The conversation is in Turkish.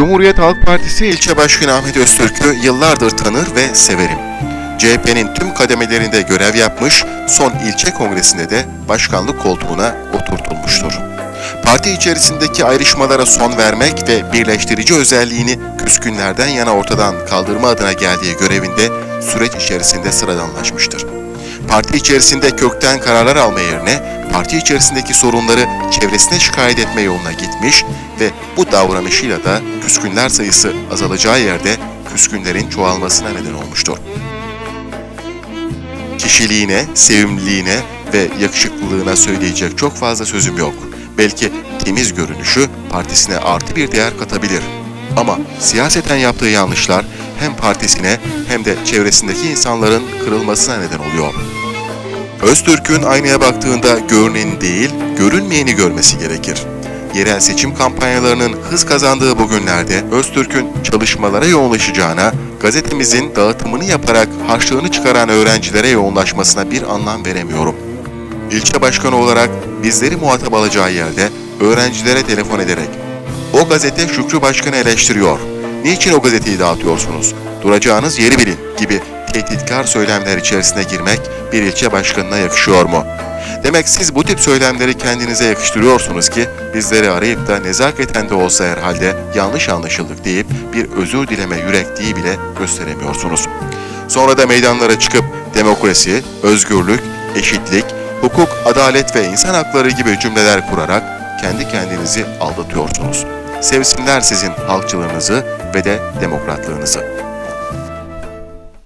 Cumhuriyet Halk Partisi ilçe başkanı Ahmet Öztürk'ü yıllardır tanır ve severim. CHP'nin tüm kademelerinde görev yapmış, son ilçe kongresinde de başkanlık koltuğuna oturtulmuştur. Parti içerisindeki ayrışmalara son vermek ve birleştirici özelliğini küskünlerden yana ortadan kaldırma adına geldiği görevinde süreç içerisinde sıradanlaşmıştır. Parti içerisinde kökten kararlar alma yerine parti içerisindeki sorunları çevresine şikayet etme yoluna gitmiş ve bu davranışıyla da küskünler sayısı azalacağı yerde küskünlerin çoğalmasına neden olmuştur. Kişiliğine, sevimliliğine ve yakışıklılığına söyleyecek çok fazla sözüm yok. Belki temiz görünüşü partisine artı bir değer katabilir. Ama siyaseten yaptığı yanlışlar hem partisine hem de çevresindeki insanların kırılmasına neden oluyor. Öztürk'ün aynaya baktığında görüneni değil, görünmeyeni görmesi gerekir. Yerel seçim kampanyalarının hız kazandığı bu günlerde Öztürk'ün çalışmalara yoğunlaşacağına, gazetemizin dağıtımını yaparak harçlığını çıkaran öğrencilere yoğunlaşmasına bir anlam veremiyorum. İlçe başkanı olarak bizleri muhatap alacağı yerde öğrencilere telefon ederek o gazete Şükrü Başkan'ı eleştiriyor. Niçin o gazeteyi dağıtıyorsunuz? Duracağınız yeri bilin gibi tehditkar söylemler içerisine girmek bir ilçe başkanına yakışıyor mu? Demek siz bu tip söylemleri kendinize yakıştırıyorsunuz ki bizleri arayıp da nezaketen de olsa herhalde yanlış anlaşıldık deyip bir özür dileme yürekliği bile gösteremiyorsunuz. Sonra da meydanlara çıkıp demokrasi, özgürlük, eşitlik, hukuk, adalet ve insan hakları gibi cümleler kurarak kendi kendinizi aldatıyorsunuz. Sevsinler sizin halkçılığınızı ve de demokratlığınızı.